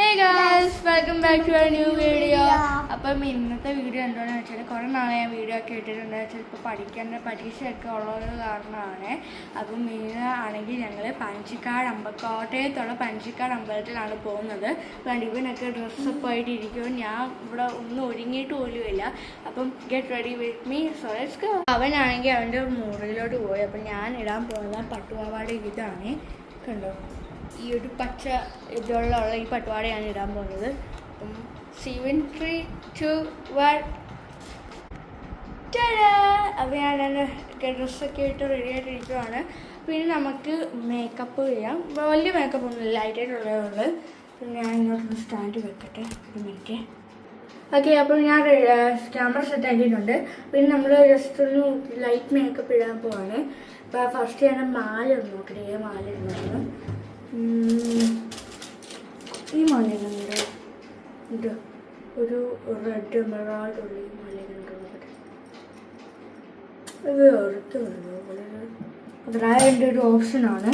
Hey guys welcome back to new video അപ്പം ഇന്നത്തെ video എന്താണെന്ന് വെച്ചാൽ കുറേ നാളെ ഞാൻ വീഡിയോ ഒക്കെ ഇട്ടിട്ടുണ്ട്. ചിലപ്പോൾ പഠിക്കേണ്ട പരീക്ഷയൊക്കെ ഉള്ളത് കാരണമാണ്. അപ്പം ഇന്ന് ആണെങ്കിൽ ഞങ്ങൾ പഞ്ചിക്കാട് അമ്പ കോട്ടയത്തുള്ള പഞ്ചിക്കാട് അമ്പലത്തിലാണ് പോകുന്നത്. ഇവനൊക്കെ ഡ്രസ്സപ്പ് ആയിട്ട് ഇരിക്കുമ്പോൾ ഞാൻ ഇവിടെ ഒന്നും ഒരുങ്ങിയിട്ട് പോലുമില്ല അപ്പം get ready with me so let's go അവനാണെങ്കിൽ അവന്റെ മുറിയിലോട്ട് പോയി. അപ്പം ഞാൻ ഇടാൻ പോകുന്ന പട്ടുപാവാട ഇതാണ്. കണ്ടോ? ഈ ഒരു പച്ച ഇതുള്ള ഈ പട്ടുപാടയാണ് ഇടാൻ പോകുന്നത്. അപ്പം സെവൻ ത്രീ ടു വൺ അപ്പോൾ ഞാൻ ഡ്രസ്സൊക്കെ ആയിട്ട് റെഡി ആയിട്ടിരിക്കുവാണ് പിന്നെ നമുക്ക് മേക്കപ്പ് ചെയ്യാം. വലിയ മേക്കപ്പ് ഒന്നും ലൈറ്റ് ഉള്ളൂ. പിന്നെ ഞാൻ ഇങ്ങോട്ടൊന്ന് സ്റ്റാൻഡ് വെക്കട്ടെ ഒരു മിനിറ്റ് ഓക്കെ അപ്പോൾ ഞാൻ ക്യാമറ സെറ്റ് ആക്കിയിട്ടുണ്ട്. പിന്നെ നമ്മൾ ജസ്റ്റ് ഒന്ന് ലൈറ്റ് മേക്കപ്പ് ഇടാൻ പോവാണ്. അപ്പോൾ ഫസ്റ്റ് ഞാൻ മാല ഒന്ന് നോക്കട്ടെ ഏ മാല ഇടുന്നു ഈ മാല ഇത് ഒരു റെഡ് മെറാൾഡ് ഉള്ള ഈ മാല ഇടുന്നുണ്ട് നോക്കട്ടെ. ഇത് എടുത്ത് അതായത് ഒരു ഓപ്ഷനാണ്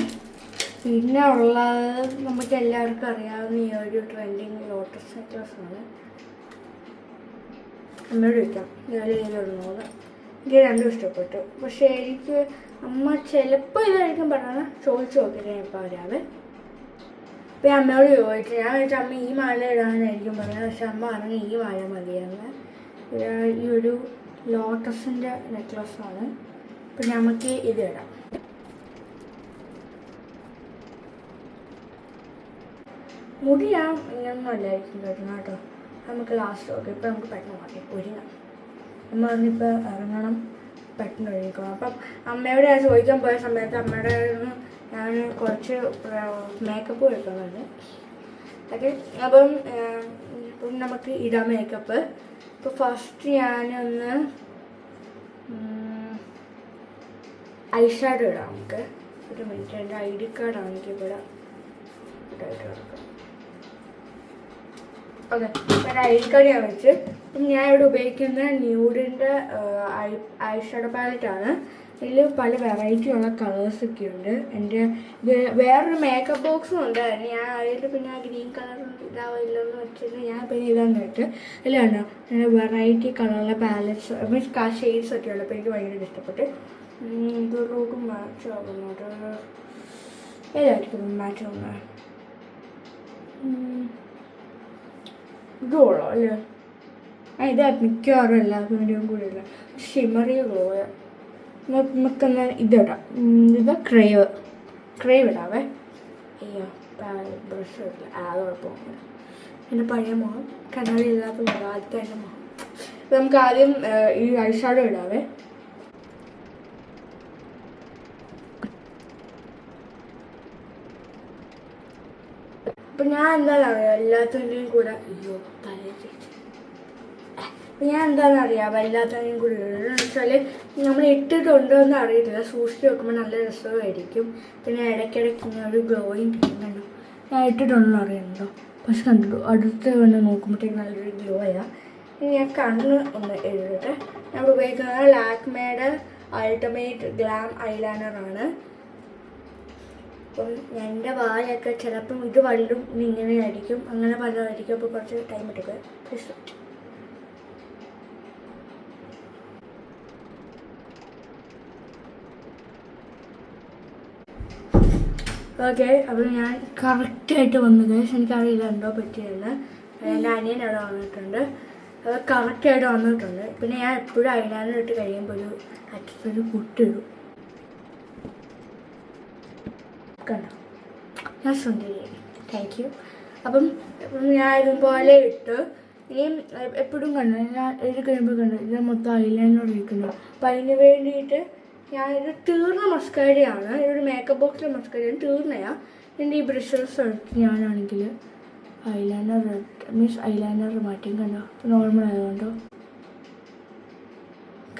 പിന്നെ ഉള്ളത് നമുക്ക് എല്ലാവർക്കും അറിയാവുന്ന ഈ ഒരു ട്രെൻഡിങ് ലോട്ടസ് സെറ്റേഴ്സാണ് അമ്മയോട് ചോദിക്കാം. ഞാൻ ഇതിലിടുന്നത് എനിക്ക് രണ്ടും ഇഷ്ടപ്പെട്ടു. പക്ഷേ എനിക്ക് അമ്മ ചിലപ്പോൾ ഇതായിരിക്കും പറഞ്ഞാൽ ചോദിച്ചു നോക്കിയിട്ട് ഇപ്പം ഇപ്പോൾ ഇപ്പം അമ്മയോട് ചോദിച്ചു. ഞാൻ വെച്ചാൽ അമ്മ ഈ മാല ഇടാനായിരിക്കും പറഞ്ഞത് പക്ഷെ അമ്മ പറഞ്ഞ ഈ മാല മതിയെന്ന് ഈ ഒരു ലോട്ടസിന്റെ നെക്ലസ്സാണ് അപ്പം നമുക്ക് ഇത് ഇടാം. മുടി ഞാൻ ഇങ്ങനൊന്നും അല്ലായിരിക്കും കേട്ടോ. നമുക്ക് ലാസ്റ്റ് നോക്കാം ഇപ്പം നമുക്ക് പെട്ടെന്ന് മാറ്റി. ഒരുങ്ങാം. അമ്മ പറഞ്ഞിപ്പോൾ ഇറങ്ങണം പെട്ടെന്ന് ഒഴിക്കണം അപ്പം അമ്മയോട് ഞാൻ ചോദിക്കാൻ പോയ സമയത്ത് അമ്മയുടെ ഞാൻ കുറച്ച് മേക്കപ്പ് എടുക്കുന്നുണ്ട് ഓക്കെ അപ്പം ഇപ്പം നമുക്ക് ഇടാം മേക്കപ്പ് ഇപ്പോൾ ഫസ്റ്റ് ഞാനൊന്ന് ഐഷാഡോ ഇടാം നമുക്ക്. ഒരു മിനിറ്റ് എന്റെ ഐ ഡി കാർഡാണ് എനിക്ക് ഇവിടെ ഇടാം ഓക്കെ. ഒരു ഞാൻ വെച്ച് ഞാൻ ഇവിടെ ഉപയോഗിക്കുന്ന ന്യൂഡിന്റെ ഐ ഷാഡോ പാലറ്റാണ് ഇതിൽ പല വെറൈറ്റി ഉള്ള കളേഴ്സ് ഒക്കെ ഉണ്ട്. എന്റെ വേറൊരു മേക്കപ്പ് ബോക്സും ഉണ്ട്. ഞാൻ അതിൽ പിന്നെ ഗ്രീൻ കളർ ഇതാവില്ലെന്ന് വെച്ചിട്ട് ഞാൻ പിന്നെ ഇതാന്ന് വെച്ച് ഇതിലാണ് വെറൈറ്റി കളറുള്ള പാലറ്റ്സ് മീൻസ് ഷെയ്ഡ്സ് ഒക്കെ ഉള്ളത് അപ്പോൾ എനിക്ക് ഭയങ്കര ഇഷ്ടപ്പെട്ട്. ഇത് ഇതൊരു മാച്ച് ആകുന്നുണ്ട് ഏതായിരിക്കും മാച്ച് ആവുന്നത്? കൊള്ളാം അല്ലേ? ആ ഇത് മിക്കവാറും എല്ലാവരുടെയും കൂടെ ഇല്ല ഷിമറിയ ഗ്ലോയ നമുക്കെന്നാ ഇതിടാം. ഇത് ക്രേവ്. ക്രേവ് ഇടാവേ? അയ്യോ ബ്രഷ് ഇല്ല ആ കുഴപ്പമൊന്നുമില്ല എന്റെ പഴയ മുഖം കണ്ണാടി ഇല്ലാത്ത മുഖം ആദ്യത്തെ എന്റെ മുഖം നമുക്ക് ആദ്യം ഈ ഐഷാഡോ ഇടാവേ. അപ്പം ഞാൻ എന്താണെന്ന് അറിയാം എല്ലാത്തിന്റെയും കൂടെ ഞാൻ എന്താണെന്ന് അറിയാം എല്ലാത്തിന്റെയും കൂടെ വെച്ചാൽ നമ്മൾ ഇട്ടിട്ടുണ്ടോ എന്ന് അറിയത്തില്ല. സൂക്ഷിച്ച് വെക്കുമ്പോൾ നല്ല രസമായിരിക്കും. പിന്നെ ഇടയ്ക്കിടയ്ക്ക് ഇങ്ങനെ ഒരു ഗ്ലോയിങ് കിട്ടുന്നുണ്ടോ ഞാൻ ഇട്ടിട്ടുണ്ടോ അറിയുന്നുണ്ടോ പക്ഷെ കണ്ടു. അടുത്ത് വന്ന് നോക്കുമ്പോഴത്തേക്ക് നല്ലൊരു ഗ്ലോയാ ഇനി ഞാൻ കണ്ണ് ഒന്ന് എഴുതട്ടെ. ഞാൻ ഉപയോഗിക്കുന്നത് ലാക്മേയുടെ അൾട്ടിമേറ്റ് ഗ്ലാം ഐലൈനറാണ് അപ്പം എന്റെ വായൊക്കെ ചിലപ്പം ഇത് വള്ളും ഇങ്ങനെ ആയിരിക്കും അങ്ങനെ പലതായിരിക്കും അപ്പോൾ കുറച്ച് ടൈം എടുക്കുക wait. ഓക്കെ അപ്പോൾ ഞാൻ കറക്റ്റായിട്ട് വന്നു ഗൈസ് എനിക്കറിയില്ല എന്തോ പറ്റിയെന്ന്. എന്റെ അനിയൻ അവിടെ വന്നിട്ടുണ്ട്. അത് കറക്റ്റായിട്ട് വന്നിട്ടുണ്ട്. പിന്നെ ഞാൻ എപ്പോഴും അയലാനിട്ട് ഇട്ട് കഴിയുമ്പോൾ ഒരു അച്ഛനൊരു കുട്ടിടും കണ്ടോ? ഞാൻ സുന്ദരിയായി താങ്ക് യു അപ്പം ഞാൻ ഇതുപോലെ ഇട്ട് ഇനിയും എപ്പോഴും കണ്ടു ഞാൻ ഇത് കഴിയുമ്പോൾ കണ്ടു ഇത് മൊത്തം ഐലൈനോട് ഇരിക്കുന്നു. അപ്പം അതിന് വേണ്ടിയിട്ട് ഞാൻ ഇത് തീർന്ന മസ്കാരയാണ് ഒരു മേക്കപ്പ് ബോക്സിലെ മസ്കാരയാണ് തീർന്നയാണ് എന്റെ ഈ ബ്രഷസ് ഞാനാണെങ്കിൽ ഐലൈനർ മീൻസ് ഐലൈനർ മാറ്റിയും കണ്ടോ? നോർമൽ ആയതുകൊണ്ടോ?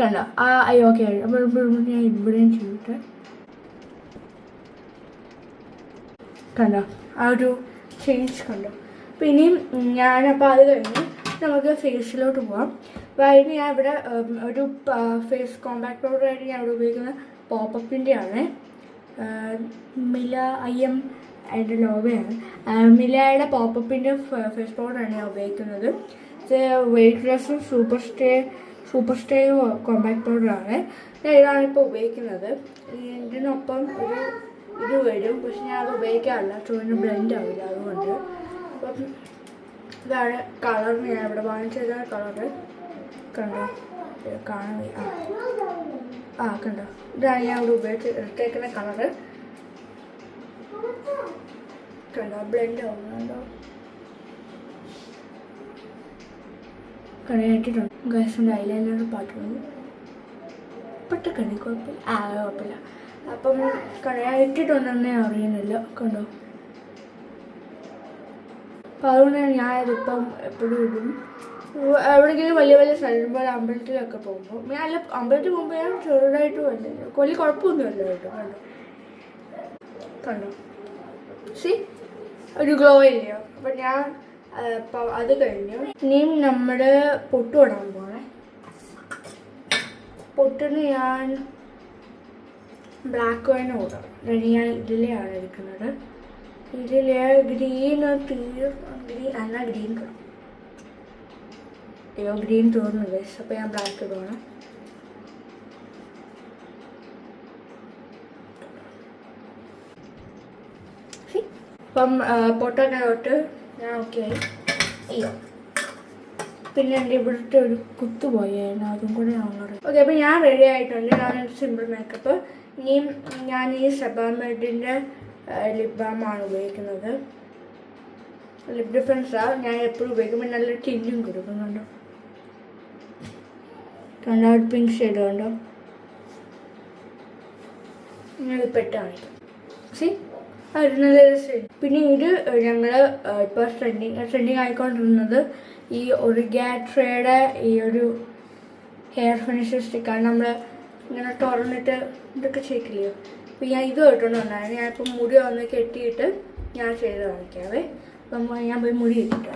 കണ്ടോ? ആ ഐ ഓക്കെ അപ്പോൾ ഞാൻ ഇവിടെയും ചെയ്തിട്ട് കണ്ടോ? ആ ഒരു ചേഞ്ച് കണ്ടോ? അപ്പോൾ ഇനിയും ഞാനപ്പോൾ അത് കഴിഞ്ഞ് നമുക്ക് ഫേസിലോട്ട് പോവാം. അതിന് ഞാൻ ഇവിടെ ഒരു ഫേസ് കോമ്പാക്ട് പൗഡറായിട്ട് ഞാൻ ഇവിടെ ഉപയോഗിക്കുന്ന പോപ്പപ്പിന്റെ ആണ് മില ഐ എം അതിന്റെ ലോഗോയാണ്. മിലയുടെ പോപ്പപ്പിന്റെ ഫേസ് പൗഡറാണ് ഞാൻ ഉപയോഗിക്കുന്നത്. ഇത് weight ലോസും super stay super stay compact പൗഡറാണ് ഇതാണ് ഇപ്പോൾ ഉപയോഗിക്കുന്നത്. ഇതിനൊപ്പം ഒരു ഇത് വരും. പക്ഷെ ഞാൻ അത് ഉപയോഗിക്കാറില്ല. ചുവന്ന് ബ്ലെൻഡ് ആവില്ല അതുകൊണ്ട്. അപ്പം ഇതാണ് കളർ ഞാൻ ഇവിടെ വാങ്ങിച്ചത്. കളറ് കണ്ടോ? കാണാ കാണാൻ വയ്യ. ആ. കണ്ടോ? ഇതാണ് ഞാൻ ഇവിടെ ഉപയോഗിച്ച് എടുത്തേക്കുന്ന കളറ് കണ്ടോ? ബ്ലെൻഡ് ആവുന്നുണ്ടോ കടയായിട്ടുണ്ട് ഉണ്ട് ഐലൈനർ പാട്ടുണ്ട് കണി കുഴപ്പമില്ല. ആ കുഴപ്പമില്ല. അപ്പം കടയായിട്ടിട്ടുണ്ടെന്നേ അറിയുന്നില്ല കണ്ടോ? അപ്പം അതുകൊണ്ട് ഞാൻ ഇതിപ്പം എപ്പോഴും ഇടും. എവിടെയെങ്കിലും വലിയ വലിയ സ്ഥലം പോലെ അമ്പലത്തിലൊക്കെ പോകുമ്പോൾ ഞാൻ അല്ല അമ്പലത്തിൽ പോകുമ്പോൾ ഞാൻ ചെറുതായിട്ട് വല്ല വലിയ കുഴപ്പമൊന്നുമില്ല കേട്ടോ കണ്ടോ? കണ്ടോ? സി ഒരു ഗ്ലോ ഇല്ലയോ അപ്പം ഞാൻ അത് കഴിഞ്ഞു. ഇനിയും നമ്മുടെ പൊട്ട് ഇടാൻ പോണേ. പൊട്ടിന് ഞാൻ ബ്ലാക്ക് വൈൻ ഓടാം ഞാൻ ഇതിലെയാണ് എടുക്കുന്നത്. ഇതിൽ ഗ്രീൻ തീർ ഗ്രീൻ അല്ല ഗ്രീൻ അയ്യോ ഗ്രീൻ തോന്നുന്നു ഗസ് അപ്പോൾ ഞാൻ ബ്ലാക്ക് ഇടുവാണ്? അപ്പം പൊട്ടൊക്കെ തൊട്ട് ഞാൻ ഓക്കെ ആയി. അയ്യോ പിന്നെ എന്റെ ഇവിടുത്തെ ഒരു കുത്തുപോയായിരുന്നു അതും കൂടെ ഞാൻ ഓക്കെ അപ്പം ഞാൻ റെഡി ആയിട്ടുണ്ട്. ഞാൻ സിമ്പിൾ മേക്കപ്പ് ഇനിയും ഞാൻ ഈ സെബാമെഡിന്റെ ലിപ് ബാമാണ് ഉപയോഗിക്കുന്നത്. ലിപ് ഡിഫറൻസാണ് ഞാൻ എപ്പോഴും ഉപയോഗിക്കുമ്പോൾ നല്ല ടിന്നും കൊടുക്കുന്നുണ്ടോ. കണ്ടോ പിങ്ക് ഷെയ്ഡ് കണ്ടോ ഞാൻ പെട്ട് സി അത് നല്ല രസമുണ്ട് പിന്നെ ഇത് ഞങ്ങൾ ഇപ്പോൾ ട്രെൻഡിങ് ട്രെൻഡിങ് ആയിക്കൊണ്ടിരുന്നത് ഈ ഒരു ഗാട്രയുടെ ഈ ഒരു ഹെയർ ഫിനിഷ് സ്റ്റിക്കാണ് നമ്മൾ ഇങ്ങനെ തുറന്നിട്ട് ഇതൊക്കെ ചെയ്യിക്കില്ലയോ? അപ്പോൾ ഞാൻ ഇത് കേട്ടോണ്ട് വന്നായിരുന്നു ഞാനിപ്പോൾ മുടി വന്ന് കെട്ടിയിട്ട് ഞാൻ ചെയ്ത് കാണിക്കാവേ. അപ്പം ഞാൻ പോയി മുടി കെട്ടിട്ട്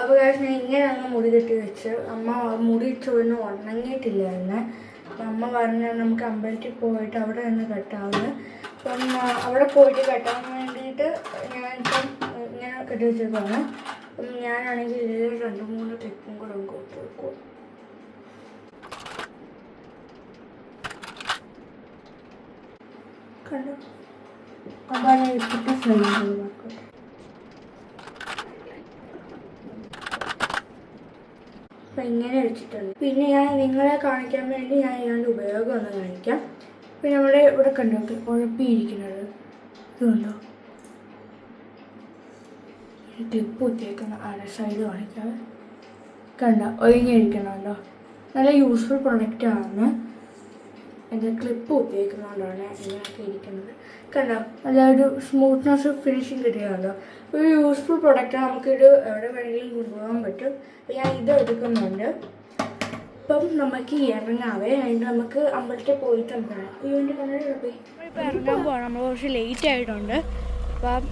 അപ്പോൾ കാരണം ഞാൻ ഇങ്ങനെയാണ് മുടി കെട്ടി വെച്ച് അമ്മ മുടി ചുവന്ന് ഉണങ്ങിയിട്ടില്ലായിരുന്നു. അപ്പം അമ്മ പറഞ്ഞ നമുക്ക് അമ്പലത്തിൽ പോയിട്ട് അവിടെ നിന്ന് കെട്ടാവുന്നത് അപ്പം അവിടെ പോയിട്ട് കെട്ടാൻ വേണ്ടിയിട്ട് ഞാനിപ്പം ഇങ്ങനെ കെട്ടി വെച്ചിട്ടാണ് അപ്പം ഞാനാണെങ്കിൽ ഇതിൽ രണ്ട് മൂന്ന് ക്ലിപ്പും കൂടെ കൊടുത്തു വെക്കും. കണ്ടോ. അതാണ് ഇപ്പോഴത്തെ ശ്രമിക്കുന്നത് ഇങ്ങനെ വെച്ചിട്ടുണ്ട്. പിന്നെ ഞാൻ നിങ്ങളെ കാണിക്കാൻ വേണ്ടി ഞാൻ ഇതിന്റെ ഉപയോഗം ഒന്ന് കാണിക്കാം. പിന്നെ നമ്മുടെ ഇവിടെ കണ്ടോട്ട് ഉഴപ്പിയിരിക്കുന്നത്. ഇതുണ്ടോ? ടിപ്പ് ക്ലിപ്പ് കുത്തിയേക്കുന്ന ആണ് സൈഡ് കാണിക്കാം. കണ്ട? ഒഴിഞ്ഞിരിക്കണമല്ലോ നല്ല യൂസ്ഫുൾ പ്രൊഡക്റ്റ് ആണ്. എന്റെ ക്ലിപ്പ് ഉപയോഗിക്കുന്നതുകൊണ്ടാണ് ഇങ്ങനെയൊക്കെ ഇരിക്കുന്നത്. കണ്ടോ? നല്ലൊരു സ്മൂത്ത്നെസ് ഫിനിഷിങ് കിട്ടിയാണല്ലോ ഒരു യൂസ്ഫുൾ പ്രൊഡക്റ്റ് നമുക്കിത് എവിടെ വേണമെങ്കിലും കൊണ്ടുപോകാൻ പറ്റും. ഞാൻ ഇത് എടുക്കുന്നുണ്ട്. ഇപ്പം നമുക്ക് ഇറങ്ങാവേ. അതിന് നമുക്ക് അമ്പലത്തിൽ പോയിട്ട് നമുക്ക് ഇതിന്റെ കണ്ണട പോയി ഇപ്പോൾ ഇറങ്ങാൻ പോകണം നമ്മൾ കുറച്ച് ലേറ്റ് ആയിട്ടുണ്ട്. അപ്പം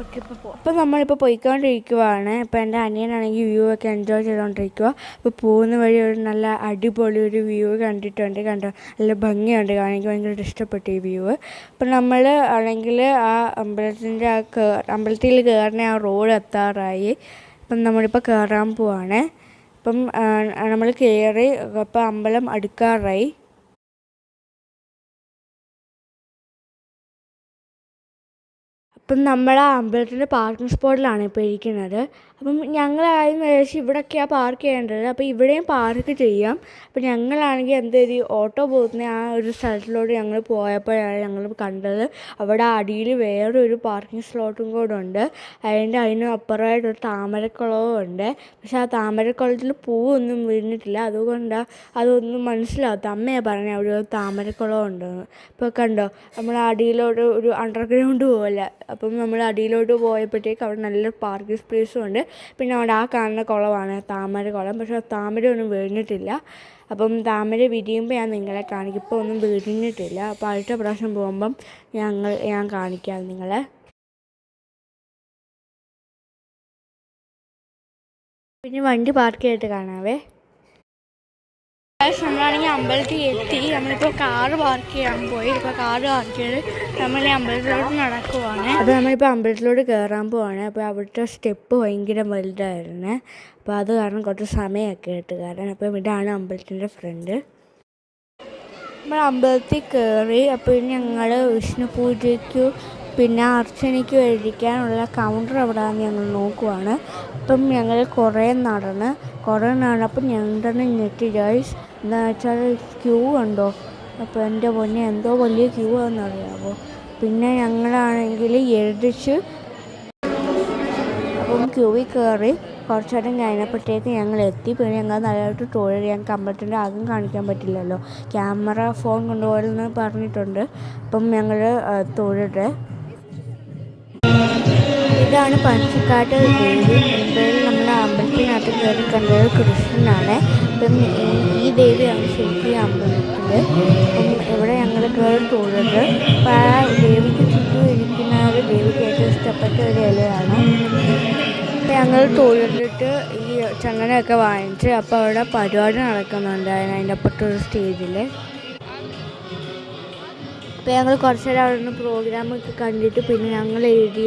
അപ്പം നമ്മളിപ്പോൾ പോയിക്കൊണ്ടിരിക്കുവാണ്. ഇപ്പോൾ എന്റെ അനിയനാണെങ്കിൽ വ്യൂ ഒക്കെ എൻജോയ് ചെയ്തുകൊണ്ടിരിക്കുക അപ്പോൾ പോകുന്ന വഴി ഒരു നല്ല അടിപൊളി ഒരു വ്യൂ കണ്ടിട്ടുണ്ട് കണ്ടോ? നല്ല ഭംഗിയുണ്ട് എനിക്ക് ഭയങ്കര ഇഷ്ടപ്പെട്ടു ഈ വ്യൂ. അപ്പം നമ്മൾ ആണെങ്കിൽ ആ അമ്പലത്തിന്റെ ആ കേ അമ്പലത്തിൽ കയറുന്ന ആ റോഡ് എത്താറായി. അപ്പം നമ്മളിപ്പോൾ കയറാൻ പോവാണ്. അപ്പം നമ്മൾ കയറി അപ്പം അമ്പലം അടുക്കാറായി. അപ്പം നമ്മൾ ആ അമ്പലത്തിന്റെ പാർക്കിംഗ് സ്പോട്ടിലാണ് ഇപ്പോൾ ഇരിക്കുന്നത്. അപ്പം ഞങ്ങളായിരുന്നു വിചാരിച്ചു ഇവിടെയൊക്കെയാണ് പാർക്ക് ചെയ്യേണ്ടത്. അപ്പോൾ ഇവിടെയും പാർക്ക് ചെയ്യാം. അപ്പം ഞങ്ങളാണെങ്കിൽ എന്ത് ചെയ്തു? ഓട്ടോ പോകുന്ന ആ ഒരു സ്ഥലത്തിലോട്ട് ഞങ്ങൾ പോയപ്പോഴാണ് ഞങ്ങൾ കണ്ടത്. അവിടെ അടിയിൽ വേറൊരു പാർക്കിംഗ് സ്ലോട്ടും കൂടെ ഉണ്ട്. അതിന്റെ അതിന് അപ്പുറമായിട്ട് ഒരു താമരക്കുളവും ഉണ്ട്. പക്ഷെ ആ താമരക്കുളത്തിൽ പൂവൊന്നും വീണിട്ടില്ല. അതുകൊണ്ട് അതൊന്നും മനസ്സിലാവാത്ത. അമ്മയാണ് പറഞ്ഞത് അവിടെ ഒരു താമരക്കുളം ഉണ്ടെന്ന്. ഇപ്പോൾ കണ്ടോ? നമ്മൾ അടിയിലോട്ട് ഒരു അണ്ടർഗ്രൗണ്ട് പോലെ. അപ്പം നമ്മൾ അടിയിലോട്ട് പോയപ്പോഴത്തേക്ക് അവിടെ നല്ല പാർക്കിംഗ് സ്പേസും ഉണ്ട്. പിന്നെ അവിടെ ആ കാണുന്ന കുളമാണ് താമര കുളം. പക്ഷെ താമര ഒന്നും വീണിട്ടില്ല. അപ്പം താമര വിരിയുമ്പോൾ ഞാൻ നിങ്ങളെ കാണിക്കും. ഇപ്പോൾ ഒന്നും വീണിട്ടില്ല. അപ്പോൾ അടുത്ത പ്രാവശ്യം പോകുമ്പം ഞങ്ങൾ ഞാൻ കാണിക്കാം നിങ്ങളെ. പിന്നെ വണ്ടി പാർക്ക് ചെയ്തിട്ട് കാണാവേ. നമ്മളാണെങ്കിൽ അമ്പലത്തിൽ എത്തി. നമ്മളിപ്പോൾ കാറ് പാർക്ക് ചെയ്യാൻ പോയി. ഇപ്പോൾ കാറ് പാർക്ക് ചെയ്ത് നമ്മൾ അമ്പലത്തിലോട്ട് നടക്കുവാണ്. അപ്പോൾ നമ്മളിപ്പോൾ അമ്പലത്തിലോട്ട് കയറാൻ പോവാണ്. അപ്പോൾ അവിടുത്തെ സ്റ്റെപ്പ് ഭയങ്കര വലുതായിരുന്നു. അപ്പോൾ അത് കാരണം കുറച്ച് സമയമൊക്കെ എടുത്ത് കാരണം അപ്പോൾ ഇതാണ് അമ്പലത്തിന്റെ ഫ്രണ്ട്. നമ്മൾ അമ്പലത്തിൽ കയറി അപ്പോൾ ഞങ്ങൾ വിഷ്ണു പൂജയ്ക്ക് പിന്നെ അർച്ചനയ്ക്ക് കഴിക്കാനുള്ള കൗണ്ടർ എവിടെയാണെന്ന് ഞങ്ങൾ നോക്കുവാണ്. അപ്പം ഞങ്ങൾ കുറേ നടന്ന് കുറേ നടന്നപ്പോൾ ഞങ്ങൾ തന്നെ ഞെട്ടി ഗൈസ് എന്താ വെച്ചാൽ ക്യൂ ഉണ്ടോ? അപ്പോൾ എന്റെ പൊന്നെ എന്തോ വലിയ ക്യൂ ആണെന്നറിയാമോ പിന്നെ ഞങ്ങളാണെങ്കിൽ എഴുതിച്ച് അപ്പം ക്യൂവിൽ കയറി കുറച്ച് നേരം കഴിഞ്ഞപ്പോഴത്തേക്ക് ഞങ്ങൾ എത്തി. പിന്നെ ഞങ്ങൾ നല്ലതായിട്ട് തൊഴിൽ ഞങ്ങൾക്ക് അമ്പലത്തിന്റെ ആകും കാണിക്കാൻ പറ്റില്ലല്ലോ. ക്യാമറ ഫോൺ കൊണ്ടുപോകലെന്ന് പറഞ്ഞിട്ടുണ്ട്. അപ്പം ഞങ്ങൾ തൊഴിൽ ഇതാണ് പനച്ചിക്കാട്ട് ദേവി നമ്മൾ അമ്പലത്തിനകത്ത് കയറി കണ്ടത് കൃഷ്ണനാണ്. അപ്പം ദേവിയാണ് ശരിക്കും അമ്പലത്തിൽ അപ്പം ഇവിടെ ഞങ്ങൾ കയറി തോന്നുന്നത് അപ്പം ആ ദേവിക്ക് ചുറ്റും ഇരിക്കുന്ന ഒരു ദേവിക്ക് ഏറ്റവും ഇഷ്ടപ്പെട്ട ഒരു ഇലയാണ്. അപ്പം ഞങ്ങൾ തൊഴുതിട്ട് ഈ ചങ്ങനയൊക്കെ വാങ്ങിച്ച് അപ്പോൾ അവിടെ പരിപാടി നടക്കുന്നുണ്ടായിരുന്നു അതിന്റെ അപ്പുറത്തൊരു സ്റ്റേജിൽ അപ്പോൾ ഞങ്ങൾ കുറച്ച് നേരം അവിടെ നിന്ന് പ്രോഗ്രാമൊക്കെ കണ്ടിട്ട് പിന്നെ ഞങ്ങൾ എഴുതി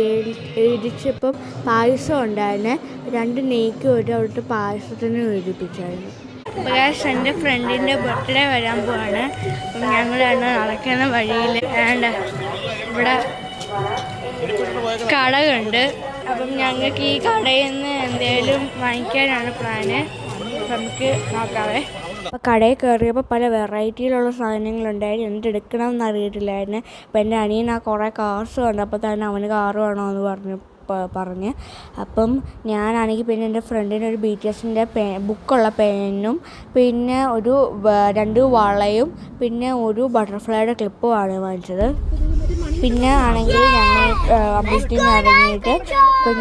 എഴുതിച്ചപ്പം പായസം ഉണ്ടായിരുന്നെ. രണ്ട് നെയ്ക്ക് ഒരു അവിടുത്തെ പായസത്തിന് എഴുതിപ്പിച്ചായിരുന്നു പ്രകാശ് എന്റെ ഫ്രണ്ടിന്റെ ബർത്ത്ഡേ വരാൻ പോവാണ്. അപ്പം ഞങ്ങൾ രണ്ട് നടക്കുന്ന വഴിയിൽ വേണ്ട ഇവിടെ കടകുണ്ട് അപ്പം ഞങ്ങൾക്ക് ഈ കടയിൽ നിന്ന് എന്തേലും വാങ്ങിക്കാനാണ് പ്ലാന് നമുക്ക് നോക്കാവേ. അപ്പോൾ കടയിൽ കയറിയപ്പോൾ പല വെറൈറ്റിയിലുള്ള സാധനങ്ങളുണ്ടായിരുന്നു. എന്തെടുക്കണം എടുക്കണമെന്ന് അറിയത്തില്ലായിരുന്നു. അപ്പോൾ എന്റെ അനിയൻ ആ കുറേ കാർസ് കണ്ടപ്പോൾ തന്നെ അവന് കാറ് വേണമെന്ന് പറഞ്ഞു. പറഞ്ഞ്. അപ്പം ഞാനാണെങ്കിൽ പിന്നെ എന്റെ ഫ്രണ്ടിന് ഒരു ബി ടി എസിന്റെ പേ ബുക്കുള്ള പേനും പിന്നെ ഒരു രണ്ട് വളയും പിന്നെ ഒരു ബട്ടർഫ്ലൈയുടെ ക്ലിപ്പുമാണ് വാങ്ങിച്ചത്. പിന്നെ ആണെങ്കിൽ ഞങ്ങൾ അമ്പലത്തിൽ നിന്ന് ഇറങ്ങിയിട്ട്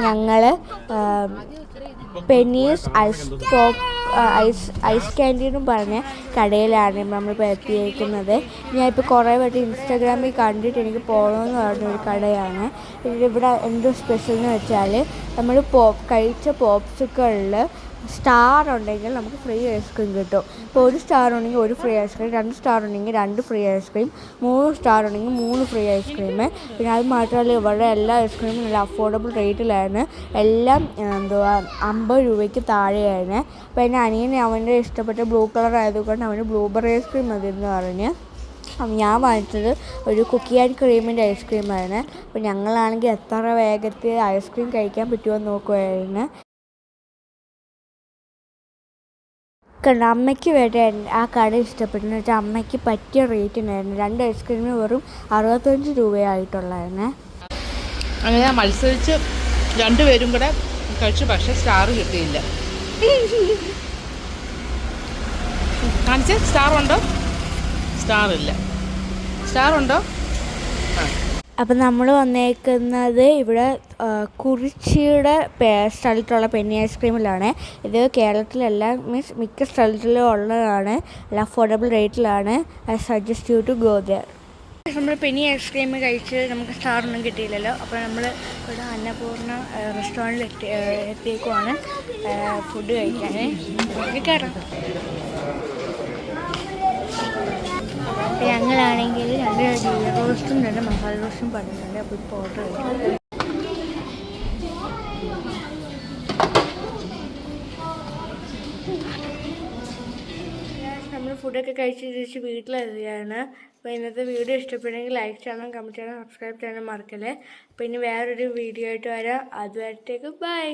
ഞങ്ങൾ Penny's ice pop ice ice candy എന്നും പറഞ്ഞ കടയിലാണ് നമ്മളിപ്പോൾ എത്തിയിരിക്കുന്നത് ഞാനിപ്പോൾ കുറേ വട്ടം ഇൻസ്റ്റാഗ്രാമിൽ കണ്ടിട്ട് എനിക്ക് പോകണമെന്ന് പറഞ്ഞ ഒരു കടയാണ്. ഇവിടെ എന്തോ സ്പെഷ്യൽ എന്ന് വെച്ചാൽ നമ്മൾ പോപ്പ് കഴിച്ച പോപ്സുകളിൽ സ്റ്റാർ ഉണ്ടെങ്കിൽ നമുക്ക് ഫ്രീ ഐസ്ക്രീം കിട്ടും. ഇപ്പോൾ ഒരു സ്റ്റാർ ഉണ്ടെങ്കിൽ ഒരു ഫ്രീ ഐസ്ക്രീം രണ്ട് സ്റ്റാർ ഉണ്ടെങ്കിൽ രണ്ട് ഫ്രീ ഐസ്ക്രീം മൂന്ന് സ്റ്റാർ ഉണ്ടെങ്കിൽ മൂന്ന് ഫ്രീ ഐസ്ക്രീം പിന്നെ അത് മാത്രമല്ല ഇവിടെ എല്ലാ ഐസ്ക്രീമും നല്ല അഫോർഡബിൾ റേറ്റിലായിരുന്നു എല്ലാം എന്തുവാ അമ്പത് രൂപയ്ക്ക് താഴെയായിരുന്നു അപ്പോൾ എന്റെ അനിയൻ അവന്റെ ഇഷ്ടപ്പെട്ട ബ്ലൂ കളർ ആയതുകൊണ്ട് അവന് ബ്ലൂബെറി ഐസ്ക്രീം മതി എന്ന് പറഞ്ഞ് ഞാൻ വാങ്ങിച്ചത് ഒരു കുക്കി ആൻഡ് ക്രീമിന്റെ ഐസ്ക്രീമായിരുന്നു അപ്പോൾ ഞങ്ങളാണെങ്കിൽ എത്ര വേഗത്തിൽ ഐസ്ക്രീം കഴിക്കാൻ പറ്റുമോ എന്ന് നോക്കുമായിരുന്നു കണ്ട? അമ്മയ്ക്ക് വരെ ആ കട ഇഷ്ടപ്പെട്ടു എന്ന് വെച്ചാൽ അമ്മയ്ക്ക് പറ്റിയ റേറ്റിനായിരുന്നു രണ്ട് ഐസ്ക്രീമിന് വെറും അറുപത്തഞ്ച് രൂപയായിട്ടുള്ളായിരുന്നേ. അങ്ങനെ മത്സരിച്ച് രണ്ടുപേരും കൂടെ കഴിച്ചു പക്ഷേ സ്റ്റാർ കിട്ടിയില്ല. കാണിച്ച്? സ്റ്റാർ ഉണ്ടോ? സ്റ്റാർ ഇല്ല. സ്റ്റാർ ഉണ്ടോ? അപ്പം നമ്മൾ വന്നേക്കുന്നത് ഇവിടെ കുറിച്ചിയുടെ സ്ഥലത്തുള്ള പെന്നി ഐസ്ക്രീമിലാണ് ഇത് കേരളത്തിലെല്ലാം മീൻസ് മിക്ക സ്ഥലത്തിലും ഉള്ളതാണ്. അല്ല affordable റേറ്റിലാണ് I suggest you to go there നമ്മൾ പെനി ഐസ്ക്രീം കഴിച്ച് നമുക്ക് സ്റ്റാറൊന്നും കിട്ടിയില്ലല്ലോ. അപ്പോൾ നമ്മൾ ഇവിടെ അന്നപൂർണ റെസ്റ്റോറന്റിൽ എത്തി എത്തിയേക്കുവാണ്. ഫുഡ് കഴിക്കാൻ കയറാം ഞങ്ങളാണെങ്കിൽ രണ്ട് ജീര റോസ്റ്റും രണ്ട് മസാല റോസ്റ്റും പറഞ്ഞിട്ടുണ്ട് അപ്പോൾ ഇപ്പോൾ ഓർഡർ ചെയ്തു നമ്മൾ ഫുഡൊക്കെ കഴിച്ച് തിരിച്ച് വീട്ടിലെത്തുകയാണ് അപ്പോൾ ഇന്നത്തെ വീഡിയോ ഇഷ്ടപ്പെട്ടെങ്കിൽ ലൈക്ക് ചെയ്യണം കമന്റ് ചെയ്യണം സബ്സ്ക്രൈബ് ചെയ്യണം മറക്കല്ലേ. അപ്പോൾ ഇനി വേറൊരു വീഡിയോ ആയിട്ട് വരാം. അതുവരത്തേക്ക് ബൈ